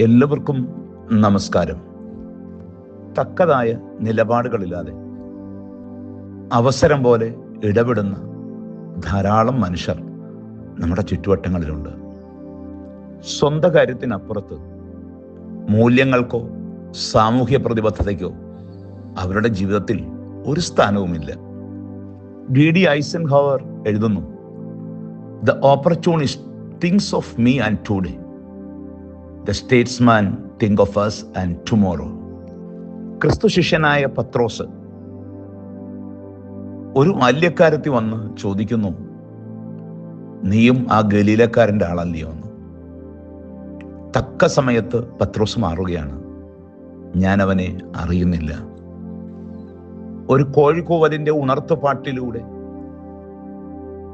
എല്ലാവർക്കും നമസ്കാരം. തക്കതായ നിലപാടുകളില്ലാതെ അവസരം പോലെ ഇടപെടുന്ന ധാരാളം മനുഷ്യർ നമ്മുടെ ചുറ്റുവട്ടങ്ങളിലുണ്ട്. സ്വന്തം കാര്യത്തിനപ്പുറത്ത് മൂല്യങ്ങൾക്കോ സാമൂഹ്യ പ്രതിബദ്ധതയ്ക്കോ അവരുടെ ജീവിതത്തിൽ ഒരു സ്ഥാനവുമില്ല. ഡി ഡി ഐസൻ ഹവർ എഴുതുന്നു the opportunist thinks of me and today. The statesman think of us and tomorrow ക്രിസ്തു ശിഷ്യനായ പത്രോസ് ഒരു ബാല്യക്കാരത്തി വന്ന് ചോദിക്കുന്നു നീയും ആ ഗലീലക്കാരന്റെ ആളല്ലയോ എന്ന്? തക്ക സമയത്ത് പത്രോസ് മാറുകയാണ് ഞാൻ അവനെ അറിയുന്നില്ല. ഒരു കോഴിക്കോവലിന്റെ ഉണർത്ത് പാട്ടിലൂടെ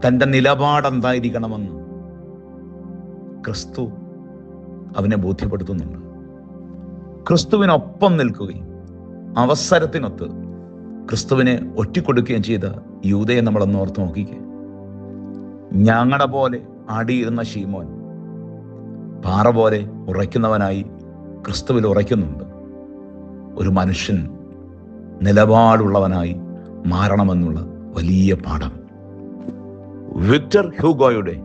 തന്റെ നിലപാടെന്തായിരിക്കണമെന്ന് ക്രിസ്തു അവനെ ബോധ്യപ്പെടുത്തുന്നുണ്ട്. ക്രിസ്തുവിനൊപ്പം നിൽക്കുകയും അവസരത്തിനൊത്ത് ക്രിസ്തുവിനെ ഒറ്റിക്കൊടുക്കുകയും ചെയ്ത യൂതയെ നമ്മളൊന്ന് ഓർത്ത് നോക്കിക്കേ. ഞങ്ങളെ പോലെ ആടിയിരുന്ന ഷീമോൻ പാറ പോലെ ഉറയ്ക്കുന്നവനായി ക്രിസ്തുവിൽ ഉറയ്ക്കുന്നുണ്ട്. ഒരു മനുഷ്യൻ നിലപാടുള്ളവനായി മാറണമെന്നുള്ള വലിയ പാഠം. വിക്ടർ ഹ്യൂഗോയുടെ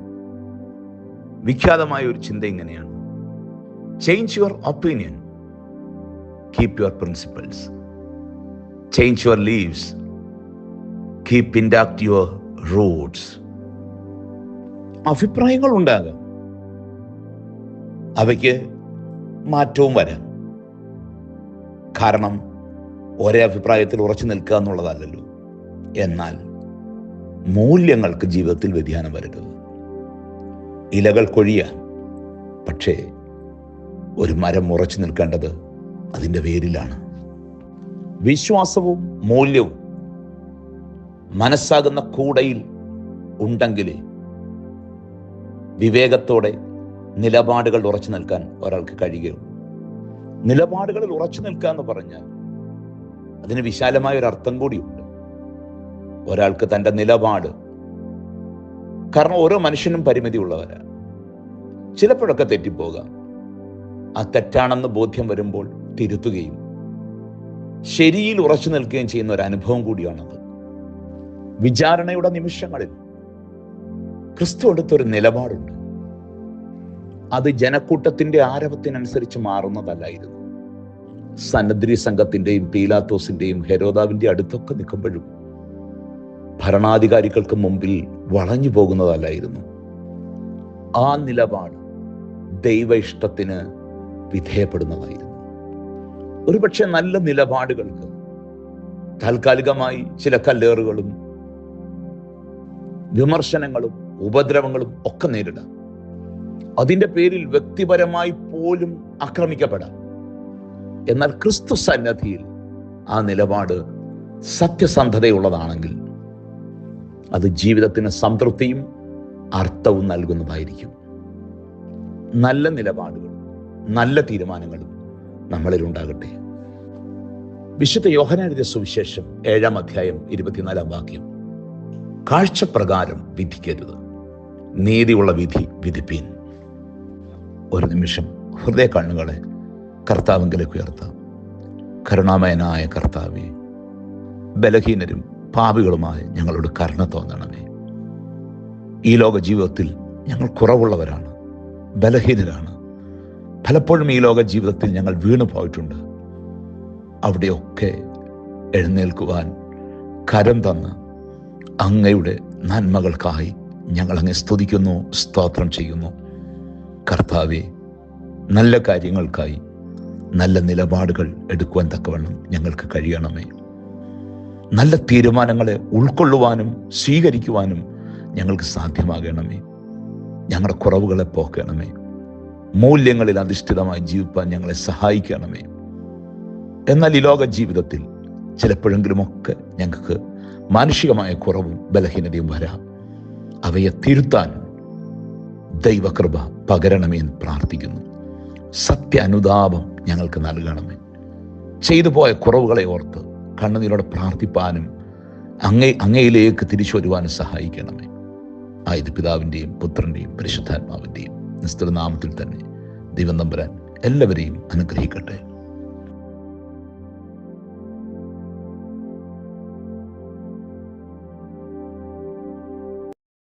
വിഖ്യാതമായ ഒരു ചിന്ത ഇങ്ങനെയാണ്. Change your opinion keep your principles change your leaves keep intact your roots അഭിപ്രായങ്ങൾ ഉണ്ടാകാം. അവയ്ക്ക് മാറ്റവും വരാം. കാരണം ഒരേ അഭിപ്രായത്തിൽ ഉറച്ചു നിൽക്കുക എന്നുള്ളതല്ലല്ലോ. എന്നാൽ മൂല്യങ്ങൾക്ക് ജീവിതത്തിൽ വ്യതിയാനം വരരുത് ഇലകൾ കൊഴിയാം. പക്ഷേ ഒരു മരം ഉറച്ചു നിൽക്കേണ്ടത് അതിന്റെ പേരിലാണ് വിശ്വാസവും മൂല്യവും മനസ്സാകുന്ന കൂടയിൽ ഉണ്ടെങ്കിൽ വിവേകത്തോടെ നിലപാടുകൾ ഉറച്ചു നിൽക്കാൻ ഒരാൾക്ക് കഴിയുകയുള്ളൂ. നിലപാടുകളിൽ ഉറച്ചു നിൽക്കുക എന്ന് പറഞ്ഞാൽ അതിന് വിശാലമായ ഒരു അർത്ഥം കൂടിയുണ്ട്. ഒരാൾക്ക് തന്റെ നിലപാട് കാരണം ഓരോ മനുഷ്യനും പരിമിതി ഉള്ളവരാണ് ചിലപ്പോഴൊക്കെ തെറ്റിപ്പോകാം. ആ തെറ്റാണെന്ന് ബോധ്യം വരുമ്പോൾ തിരുത്തുകയും ശരിയിൽ ഉറച്ചു നിൽക്കുകയും ചെയ്യുന്ന ഒരു അനുഭവം കൂടിയാണത്. വിചാരണയുടെ നിമിഷങ്ങളിൽ ക്രിസ്തു എടുത്തൊരു നിലപാടുണ്ട്. അത് ജനക്കൂട്ടത്തിന്റെ ആരവത്തിനനുസരിച്ച് മാറുന്നതല്ലായിരുന്നു. സന്നദ്രി സംഘത്തിന്റെയും പീലാത്തോസിന്റെയും ഹെരോദാവിന്റെ അടുത്തൊക്കെ നിൽക്കുമ്പോഴും ഭരണാധികാരികൾക്ക് മുമ്പിൽ വളഞ്ഞു പോകുന്നതല്ലായിരുന്നു. ആ നിലപാട് ദൈവ ഇഷ്ടത്തിന് വിധേയപ്പെടുന്നതായിരുന്നു. ഒരുപക്ഷെ നല്ല നിലപാടുകൾക്ക് താൽക്കാലികമായി ചില കല്ലേറുകളും വിമർശനങ്ങളും ഉപദ്രവങ്ങളും ഒക്കെ നേരിടാം. അതിന്റെ പേരിൽ വ്യക്തിപരമായി പോലും ആക്രമിക്കപ്പെടാം. എന്നാൽ ക്രിസ്തു സന്നദ്ധിയിൽ ആ നിലപാട് സത്യസന്ധതയുള്ളതാണെങ്കിൽ അത് ജീവിതത്തിന് സംതൃപ്തിയും അർത്ഥവും നൽകുന്നതായിരിക്കും. നല്ല നിലപാടുകളും നല്ല തീരുമാനങ്ങളും നമ്മളിൽ ഉണ്ടാകട്ടെ. വിശുദ്ധ യോഹനാരിത സുവിശേഷം ഏഴാം അധ്യായം ഇരുപത്തിനാലാം വാക്യം. കാഴ്ചപ്രകാരം വിധിക്കരുത്. നീതിയുള്ള വിധി വിധിപ്പീൻ. ഒരു നിമിഷം ഹൃദയ കണ്ണുകളെ കർത്താവിങ്കിലേക്ക് ഉയർത്താം. കരുണാമയനായ കർത്താവെ ബലഹീനരും പാപികളുമായ ഞങ്ങളോട് കരുണ തോന്നണമേ. ഈ ലോക ജീവിതത്തിൽ ഞങ്ങൾ കുറവുള്ളവരാണ് ബലഹീനരാണ്. പലപ്പോഴും ഈ ലോക ജീവിതത്തിൽ ഞങ്ങൾ വീണു പോയിട്ടുണ്ട്. അവിടെയൊക്കെ എഴുന്നേൽക്കുവാൻ കരം തന്ന് അങ്ങയുടെ നന്മകൾക്കായി ഞങ്ങൾ അങ്ങ് സ്തുതിക്കുന്നു സ്തോത്രം ചെയ്യുന്നു. കർത്താവെ നല്ല കാര്യങ്ങൾക്കായി നല്ല നിലപാടുകൾ എടുക്കുവാൻ തക്കവണ്ണം ഞങ്ങൾക്ക് കഴിയണമേ. നല്ല തീരുമാനങ്ങളെ ഉൾക്കൊള്ളുവാനും സ്വീകരിക്കുവാനും ഞങ്ങൾക്ക് സാധ്യമാകണമേ. ഞങ്ങളുടെ കുറവുകളെ പോക്കണമേ. മൂല്യങ്ങളിൽ അധിഷ്ഠിതമായി ജീവിപ്പാൻ ഞങ്ങളെ സഹായിക്കണമേ. എന്നാൽ ഈ ലോക ജീവിതത്തിൽ ചിലപ്പോഴെങ്കിലുമൊക്കെ ഞങ്ങൾക്ക് മാനുഷികമായ കുറവും ബലഹീനതയും വരാം. അവയെ തിരുത്താൻ ദൈവകൃപ പകരണമേ എന്ന് പ്രാർത്ഥിക്കുന്നു. സത്യ അനുതാപം ഞങ്ങൾക്ക് നൽകണമേ. ചെയ്തു പോയ കുറവുകളെ ഓർത്ത് കണ്ണുനീരോടെ പ്രാർത്ഥിപ്പാനും അങ്ങേ അങ്ങയിലേക്ക് തിരിച്ചു വരുവാനും സഹായിക്കണമേ. ആയത് പിതാവിന്റെയും പുത്രന്റെയും പരിശുദ്ധാത്മാവിന്റെയും നിസ്തുല നാമത്തിൽ തന്നെ ദൈവം നമ്പുരാൻ എല്ലാവരെയും അനുഗ്രഹിക്കട്ടെ.